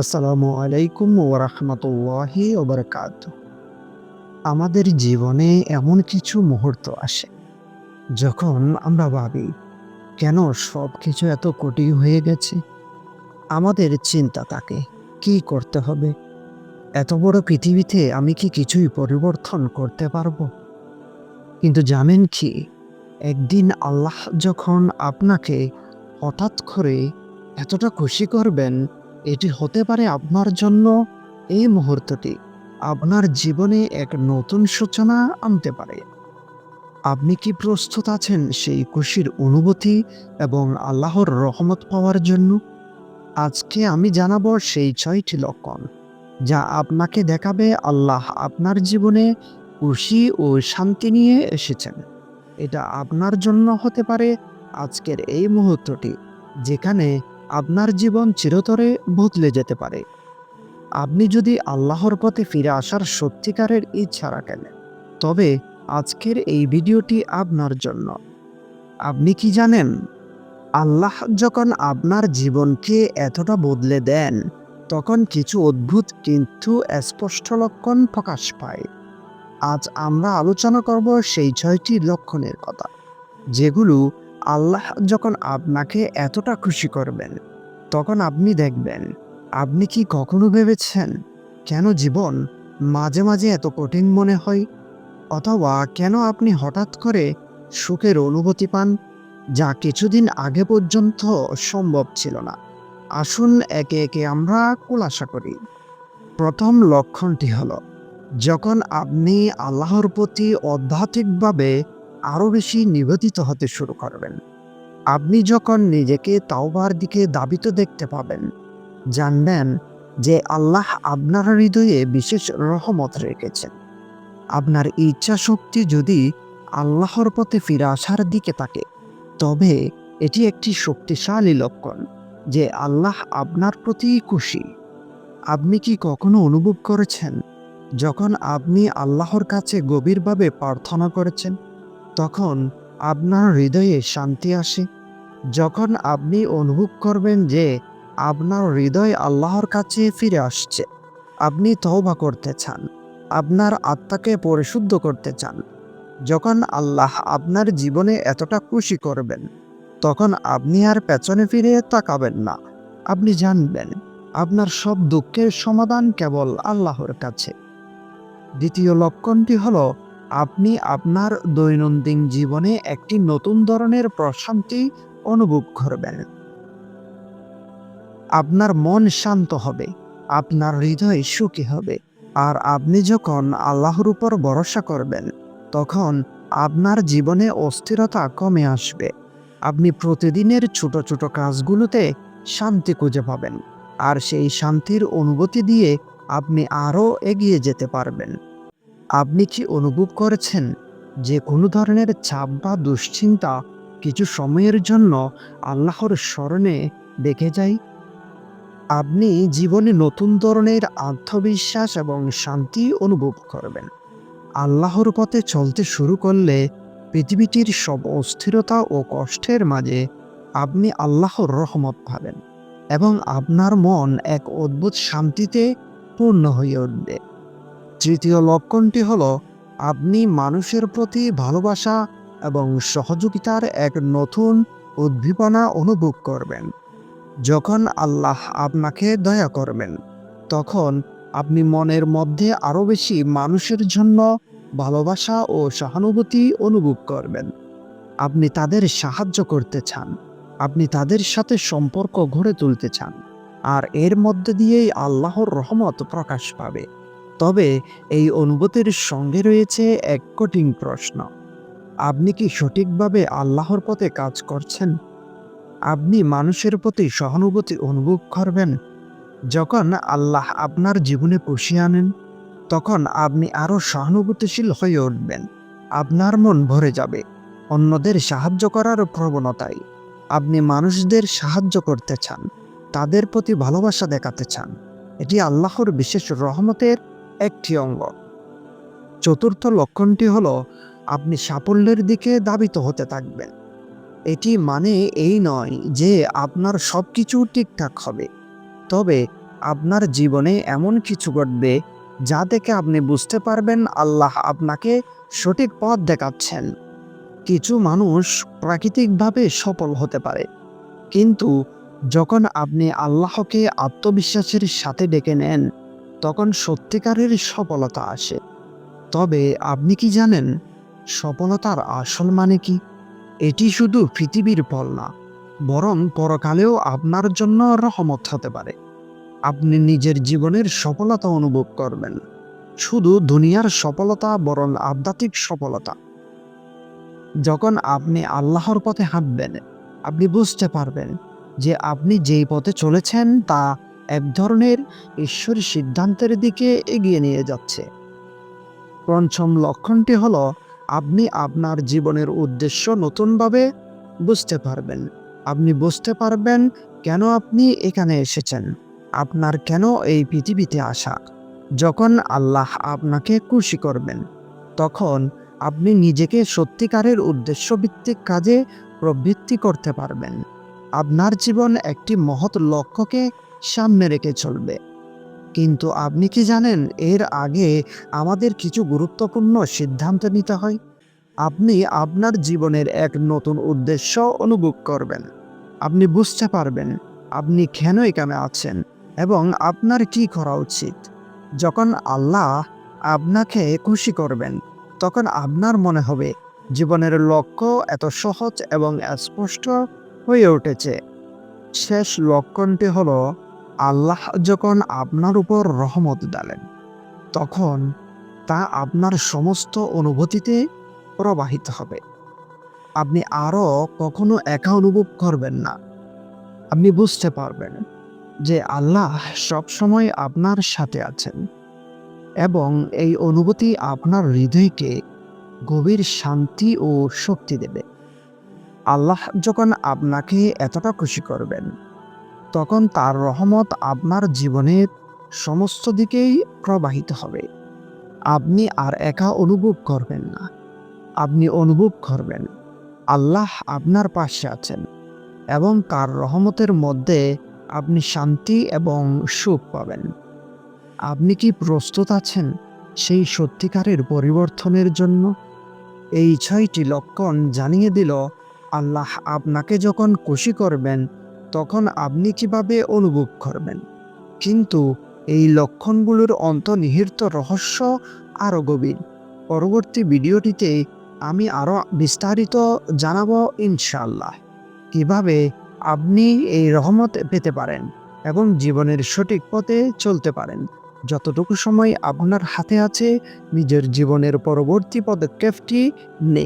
আসসালামু আলাইকুম ওরহমতুল্লাহি ওবরকাত আমাদের জীবনে এমন কিছু মুহূর্ত আসে, যখন আমরা ভাবি, কেন সব কিছু এত কঠিন হয়ে গেছে? আমাদের চিন্তা তাকে কি করতে হবে? এত বড় পৃথিবীতে আমি কি কিছুই পরিবর্তন করতে পারব? কিন্তু জানেন কি, একদিন আল্লাহ যখন আপনাকে হঠাৎ করে এতটা খুশি করবেন এটি হতে পারে আপনার জন্য এই মুহূর্তটি। আপনার জীবনে এক নতুন সূচনা আনতে পারে। আপনি কি প্রস্তুত আছেন সেই খুশির অনুভূতি এবং আল্লাহর রহমত পাওয়ার জন্য? আজকে আমি জানাব সেই ছয়টি লক্ষণ, যা আপনাকে দেখাবে আল্লাহ আপনার জীবনে খুশি ও শান্তি নিয়ে এসেছেন। এটা আপনার জন্য হতে পারে আজকের এই মুহূর্তটি, যেখানে আপনার জীবন চিরতরে বদলে যেতে পারে। আপনি যদি আল্লাহর পথে ফিরে আসার সত্যিকারের ইচ্ছা রাখেন, তবে আজকের এই ভিডিওটি আপনার জন্য। আপনি কি জানেন, আল্লাহ যখন আপনার জীবনকে এতটা বদলে দেন, তখন কিছু অদ্ভুত কিন্তু স্পষ্ট লক্ষণ প্রকাশ পায়। আজ আমরা আলোচনা করব সেই ছয়টি লক্ষণের কথা, যেগুলো আল্লাহ যখন আপনাকে এতটা খুশি করবেন, তখন আপনি দেখবেন, আপনি কি কখনো ভেবেছেন কেন জীবন মাঝে মাঝে এত কঠিন মনে হয়? অথবা কেন আপনি হঠাৎ করে সুখের অনুভূতি পান যা কিছুদিন আগে পর্যন্ত সম্ভব ছিল না? আসুন একে একে আমরা খোলাসা করি। প্রথম লক্ষণটি হল, যখন আপনি আল্লাহর প্রতি আধ্যাত্মিকভাবে আরও বেশি নিবেদিত হতে শুরু করবেন। আপনি যখন নিজেকে তাওবার দিকে দাবিত দেখতে পাবেন, জানবেন যে আল্লাহ আপনার হৃদয়ে বিশেষ রহমত রেখেছেন। আপনার ইচ্ছা শক্তি যদি আল্লাহর পথে ফিরে আসার দিকে থাকে তবে এটি একটি শক্তিশালী লক্ষণ যে আল্লাহ আপনার প্রতি খুশি। আপনি কি কখনো অনুভব করেছেন, যখন আপনি আল্লাহর কাছে গভীরভাবে প্রার্থনা করেছেন? তখন আপনার হৃদয়ে শান্তি আসে। যখন আপনি অনুভব করবেন যে আপনার হৃদয় আল্লাহর কাছে ফিরে আসছে, আপনি তওবা করতে চান, আপনার আত্মাকে পরিশুদ্ধ করতে চান। যখন আল্লাহ আপনার জীবনে এতটা খুশি করবেন, তখন আপনি আর পেছনে ফিরে তাকাবেন না। আপনি জানবেন, আপনার সব দুঃখের সমাধান কেবল আল্লাহর কাছে। দ্বিতীয় লক্ষণটি হলো আপনি আপনার দৈনন্দিন জীবনে একটি নতুন ধরনের প্রশান্তি অনুভব করবেন। আপনার মন শান্ত হবে, আপনার হৃদয় সুখী হবে, আর আপনি যখন আল্লাহর উপর ভরসা করবেন, তখন আপনার জীবনে অস্থিরতা কমে আসবে। আপনি প্রতিদিনের ছোট ছোট কাজগুলোতে শান্তি খুঁজে পাবেন, আর সেই শান্তির অনুভূতি দিয়ে আপনি আরও এগিয়ে যেতে পারবেন। আপনি কি অনুভব করেছেন যে কোনো ধরনের চাপ বা দুশ্চিন্তা কিছু সময়ের জন্য আল্লাহর স্মরণে দেখে যায়? আপনি জীবনে নতুন ধরনের আত্মবিশ্বাস এবং শান্তি অনুভব করবেন। আল্লাহর পথে চলতে শুরু করলে পৃথিবীটির সব অস্থিরতা ও কষ্টের মাঝে আপনি আল্লাহর রহমত পাবেন এবং আপনার মন এক অদ্ভুত শান্তিতে পূর্ণ হয়ে উঠবে। তৃতীয় লক্ষণটি হল, আপনি মানুষের প্রতি ভালোবাসা এবং সহযোগিতার এক নতুন উদ্দীপনা অনুভব করবেন। যখন আল্লাহ আপনাকে দয়া করবেন, তখন আপনি মনের মধ্যে আরও বেশি মানুষের জন্য ভালোবাসা ও সহানুভূতি অনুভব করবেন। আপনি তাদের সাহায্য করতে চান, আপনি তাদের সাথে সম্পর্ক গড়ে তুলতে চান, আর এর মধ্যে দিয়েই আল্লাহর রহমত প্রকাশ পাবে। তবে এই অনুভূতির সঙ্গে রয়েছে এক কঠিন প্রশ্ন। আপনি কি সঠিকভাবে আল্লাহর পথে কাজ করছেন? আপনি মানুষের প্রতি সহানুভূতি অনুভব করবেন? যখন আল্লাহ আপনার জীবনে পুষিয়ে আনেন, তখন আপনি আরও সহানুভূতিশীল হয়ে উঠবেন। আপনার মন ভরে যাবে, অন্যদের সাহায্য করার প্রবণতায়। আপনি মানুষদের সাহায্য করতে চান, তাদের প্রতি ভালোবাসা দেখাতে চান। এটি আল্লাহর বিশেষ রহমতের একটি অঙ্গ। চতুর্থ লক্ষণটি হলো, আপনি সাফল্যের দিকে দাবিত হতে থাকবেন। এটি মানে এই নয় যে আপনার সব কিছু ঠিকঠাক হবে। তবে আপনার জীবনে এমন কিছু ঘটবে যা থেকে আপনি বুঝতে পারবেন আল্লাহ আপনাকে সঠিক পথ দেখাচ্ছেন। কিছু মানুষ প্রাকৃতিকভাবে সফল হতে পারে। কিন্তু যখন আপনি আল্লাহকে আত্মবিশ্বাসের সাথে ডেকে নেন তখন সত্যিকারের সফলতা আসে। তবে আপনি কি জানেন, সফলতার আসল মানে কি? এটি শুধু পৃথিবীর ফল না, বরং পরকালেও আপনার জন্য রহমত হতে পারে। আপনি নিজের জীবনের সফলতা অনুভব করবেন। শুধু দুনিয়ার সফলতা, বরং আধ্যাত্মিক সফলতা। যখন আপনি আল্লাহর পথে হাঁটবেন, আপনি বুঝতে পারবেন যে আপনি যেই পথে চলেছেন তা এক ধরনের ঈশ্বরী সিদ্ধান্তের দিকে এগিয়ে নিয়ে যাচ্ছে। পঞ্চম লক্ষণটি হলো, আপনি আপনার জীবনের উদ্দেশ্য নতুনভাবে বুঝতে পারবেন। আপনি বুঝতে পারবেন কেন আপনি এখানে এসেছেন। আপনার কেন এই পৃথিবীতে আসা। যখন আল্লাহ আপনাকে খুশি করবেন, তখন আপনি নিজেকে সত্যিকারের উদ্দেশ্যভিত্তিক কাজে প্রবৃত্তি করতে পারবেন। আপনার জীবন একটি মহৎ লক্ষ্যকে সামনে রেখে চলবে। কিন্তু আপনি কি জানেন, এর আগে আমাদের কিছু গুরুত্বপূর্ণ সিদ্ধান্ত নিতে হয়? আপনি আপনার জীবনের এক নতুন উদ্দেশ্য অনুভব করবেন। আপনি বুঝতে পারবেন আপনি কেন এখানে আছেন এবং আপনার কি করা উচিত। যখন আল্লাহ আপনাকে খুশি করবেন, তখন আপনার মনে হবে জীবনের লক্ষ্য এত সহজ এবং স্পষ্ট হয়ে উঠেছে। শেষ লক্ষণটি হলো আল্লাহ যখন আপনার উপর রহমত ডালেন, তখন তা আপনার সমস্ত অনুভূতিতে প্রবাহিত হবে। আপনি আরও কখনো একা অনুভব করবেন না। আপনি বুঝতে পারবেন যে আল্লাহ সবসময় আপনার সাথে আছেন এবং এই অনুভূতি আপনার হৃদয়কে গভীর শান্তি ও শক্তি দেবে। আল্লাহ যখন আপনাকে এতটা খুশি করবেন তখন তার রহমত আপনার জীবনের সমস্ত দিকেই প্রবাহিত হবে। আপনি আর একা অনুভব করবেন না। আপনি অনুভব করবেন, আল্লাহ আপনার পাশে আছেন এবং তার রহমতের মধ্যে আপনি শান্তি এবং সুখ পাবেন। আপনি কি প্রস্তুত আছেন সেই সত্যিকারের পরিবর্তনের জন্য? এই ছয়টি লক্ষণ জানিয়ে দিল, আল্লাহ আপনাকে যখন খুশি করবেন তখন আপনি কীভাবে অনুভব করবেন? কিন্তু এই লক্ষণগুলোর অন্তর্নিহিত রহস্য আরও গভীর। পরবর্তী ভিডিওটিতে আমি আরও বিস্তারিত জানাব ইনশাল্লাহ কীভাবে আপনি এই রহমত পেতে পারেন এবং জীবনের সঠিক পথে চলতে পারেন। যতটুকু সময় আপনার হাতে আছে, নিজের জীবনের পরবর্তী পদক্ষেপটি নেই